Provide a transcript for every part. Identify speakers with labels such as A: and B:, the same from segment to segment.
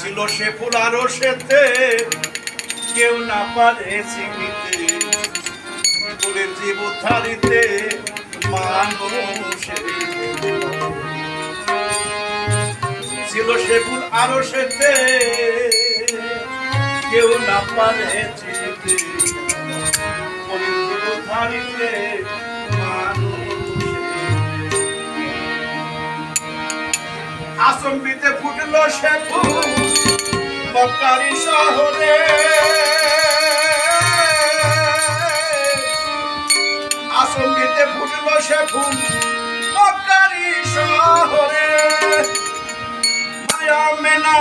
A: ছিল সে ফুল আরও সেতে। কেউ না পারে চিনিতে। ফুলের জীব উদ্ধারিতে মানুষের ছিল সে ফুল আরও সেতে। কেউ না পারে চিনিতে। ফুলের আসম্বিতে ফুটলো সে ফুল। মক্কারি শহরে। আসম্বিতে ফুটল সে ফুল মক্কারি শহরে। মায়া মেনা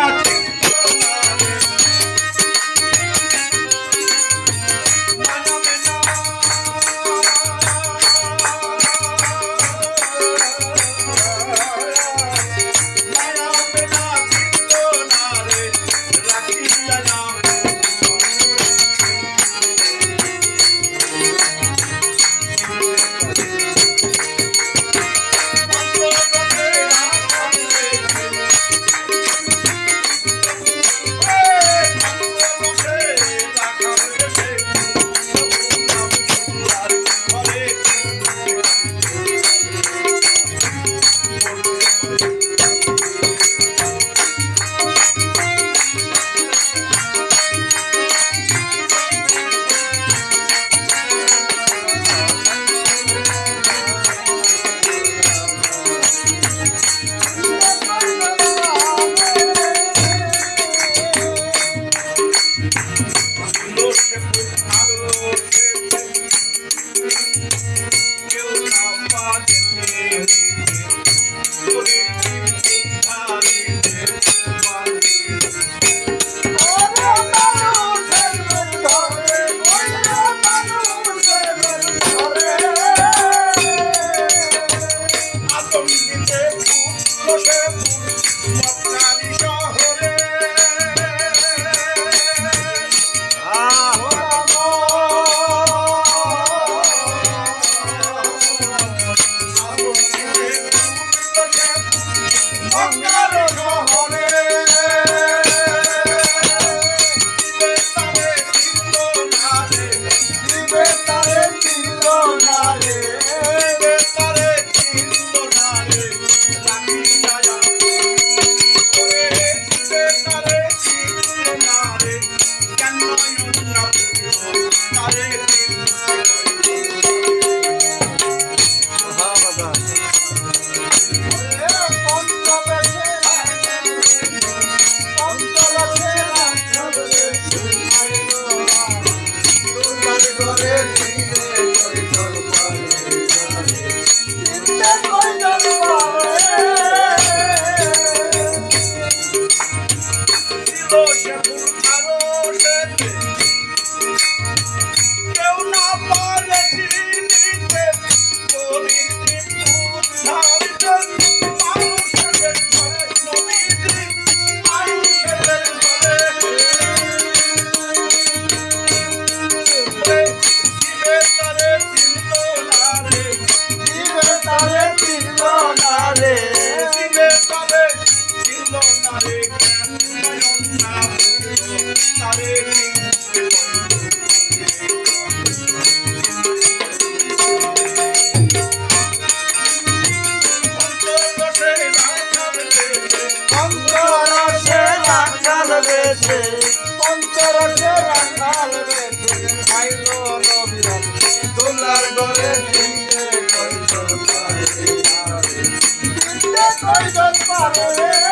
B: অন্তরসে Ay, Dios,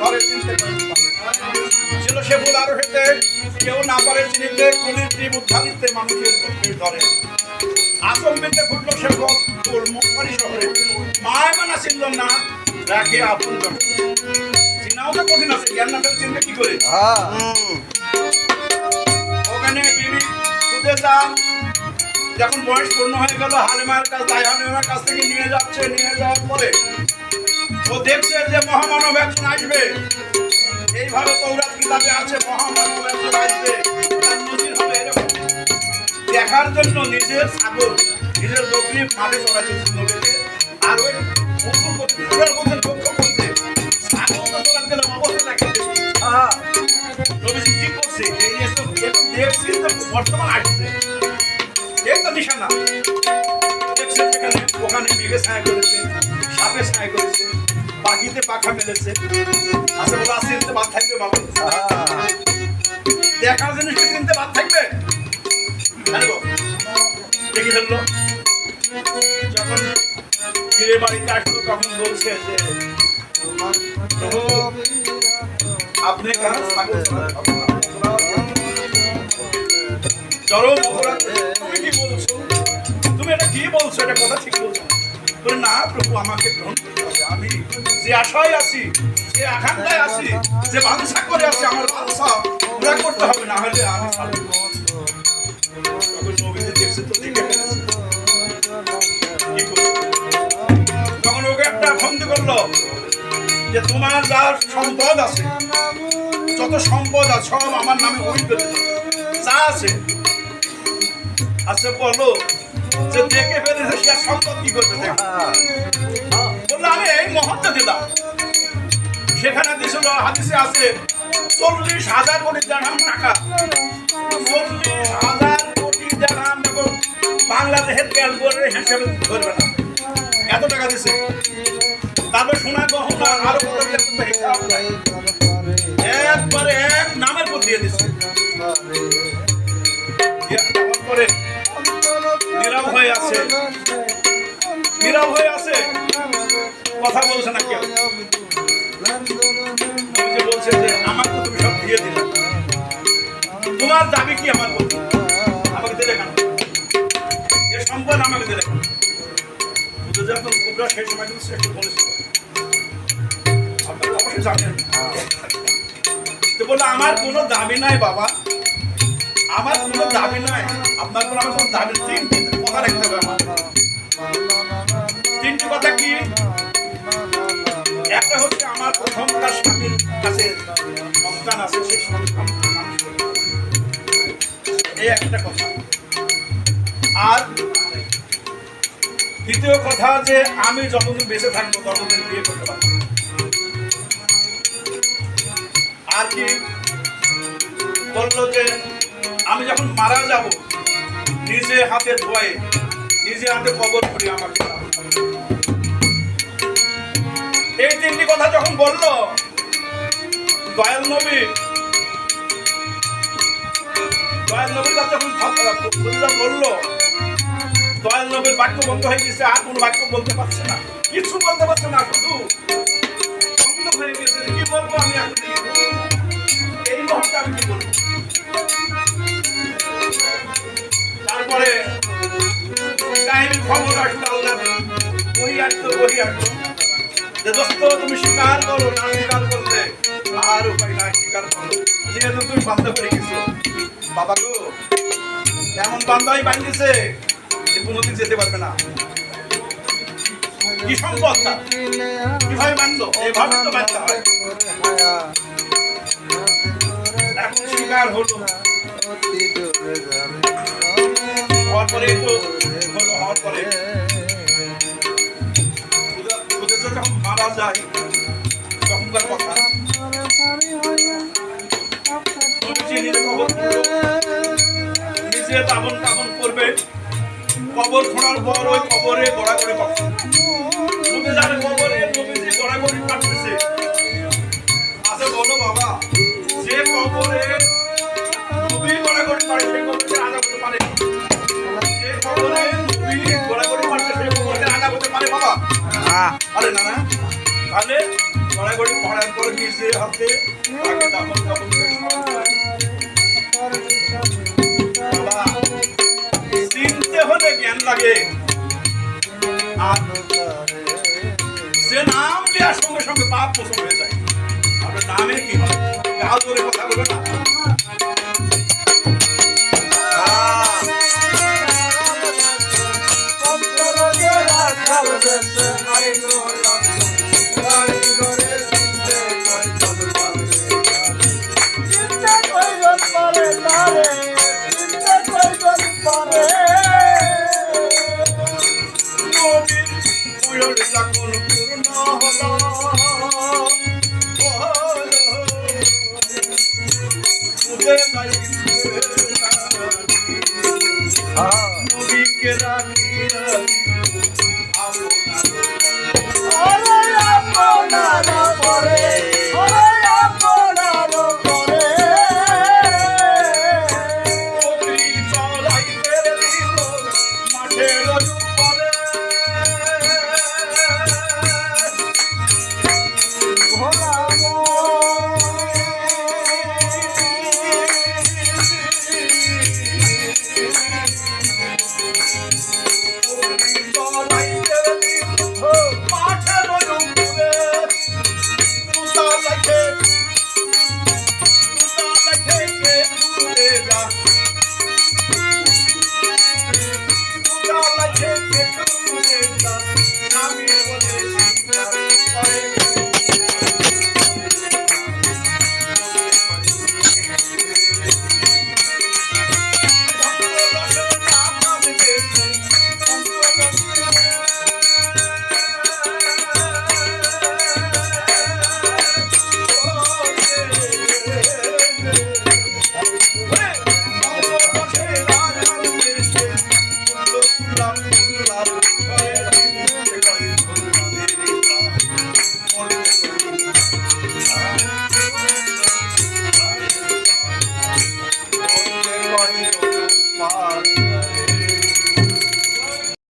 B: ঘরে
A: চিনতে। ছিল সে ফুল আরও কেউ না পারে চিনিতে কুলির জীব উদ্ধারিতে মানুষের ধরে। আতঙ্কিতে ফুটলো সে ফুল মুখারি শহরে মায় মানা ছিল না রাখে আপন চিনাও তো কঠিন আছে জ্ঞান না চিনবে কি করে? ওখানে বিবি খুঁজে যান। যখন বয়স পূর্ণ হয়ে গেল হালিমার কাছ তাই হালিমার কাছ থেকে নিয়ে যাচ্ছে নিয়ে যাওয়ার পরে ও দেখছে যে মহামানব একজন আসবে, এইভাবে তৌরাত কিতাবে আছে মহামানব একজন আসবে তার দেখার জন্য নিজের ছাগল নিজের বকরি মাঠে চড়াচ্ছে নবীকে আর ওই পশু চড়াতে নবীজি কি করছে? এই এসব দেখছি তো বর্তমান আসছে। এই তো নিশানা। দেখছে সেখানে ওখানে মেঘে ছায়া করেছে, সাপে ছায়া করেছে। পাখিতে পাখা মেলেছে। আছে বলে আসছে চিনতে বাদ থাকবে, বাবা। দেখার জিনিসকে চিনতে বাদ থাকবে? গো? দেখে যখন ফিরে বাড়িতে আসলো, তখন বলছে যে আপনি চরম তুমি কি বলছো? তুমি এটা কি বলছো? এটা কথা ঠিক বলছো বলে না, প্রভু আমাকে গ্রহণ করতে হবে। আমি যে আশায় আছি, যে আকাঙ্ক্ষায় আছি, যে বাঞ্ছা করে আছি, আমার বাঞ্ছা পুরা করতে হবে, না হলে আমি তখন ওকে একটা ফন্দি করল যে তোমার যা সম্পদ আছে, যত সম্পদ আছে, সব আমার নামে করে যা আছে আচ্ছা বলো। যে দেখে ফেলেছে সে সম্পদ কি করবে বলল আমি এই মুহূর্তে দিলাম সেখানে দিছিল, হাদিসে আছে, চল্লিশ হাজার কোটি দেড়হাম টাকা। চল্লিশ হাজার কোটি দেড়হাম দেখো বাংলাদেশের ক্যালকুলেটার হিসেবে ধরবে না। এত টাকা দিছে। তারপর সোনা গহনা আরও। একবারে এক নামের পর দিয়ে পরে নীরব হয়ে আছে। নীরব হয়ে আছে। কথা বলছে না কেউ। বলছে যে আমার তুমি সব দিয়ে দিলে। তোমার দাবি কি আমার আমাকে দিলে কেন? এ সম্পদ আমাকে দিলে কেন? সেই আমার কোনো দাবি নাই বাবা। আমার কোনো দাবি নাই। আপনার কোনো দাবি তিনটি কথা কথা কি? একটা হচ্ছে আমার স্বামীর কাছে সন্তান আছে। এই একটা কথা। আর দ্বিতীয় কথা যে আমি যতদিন বেঁচে থাকব, ততদিন বিয়ে করতে পারব আর কি? বলল যে আমি যখন মারা যাব নিজে হাতে ধোয়ে নিজে হাতে কবর করি আমাকে এই তিনটি কথা যখন বলল, দয়াল নবী, দয়াল নবীর কাছে যখন বলল, দয়াল নবীর বাক্য বন্ধ হয়ে গেছে, আর কোন বাক্য বলতে পারছে না কিছু বলতে পারছে না তুমি স্বীকার করো না স্বীকার আর উপায় নাই স্বীকার করো যেহেতু তুমি বান্ধব করে গেছো বাবা গো এমন বান্ধাই বান্ধিছে যে যেতে পারবে না কি সম্পদ? কীভাবে বান্ধব এভাবে তো বাঁধতে হয় এখন স্বীকার হলো হওয়ার পরে তো হওয়ার পরে কবর দাবন করবে। কবর খোঁড়ার পর ওই কবরে গড়াগড়ি পাচ্ছে নবী জানে কবরে নবীজি গড়াগড়ি পাচ্ছে আচ্ছা বলো বাবা, যে কবরে নবী গড়াগড়ি পারে সেই কবরকে রাজা পারে। যে কবরে আরে না তাহলে গড়াগড়ি পড়ার পর নিজে হাতে। তাকে করে করে। বাবা চিনতে হলে জ্ঞান লাগে। আর যে নাম দেওয়ার সঙ্গে সঙ্গে পাপ মোচন হয়ে যায়। আপনার নামে কি হয় ধরে কথা বলবে না।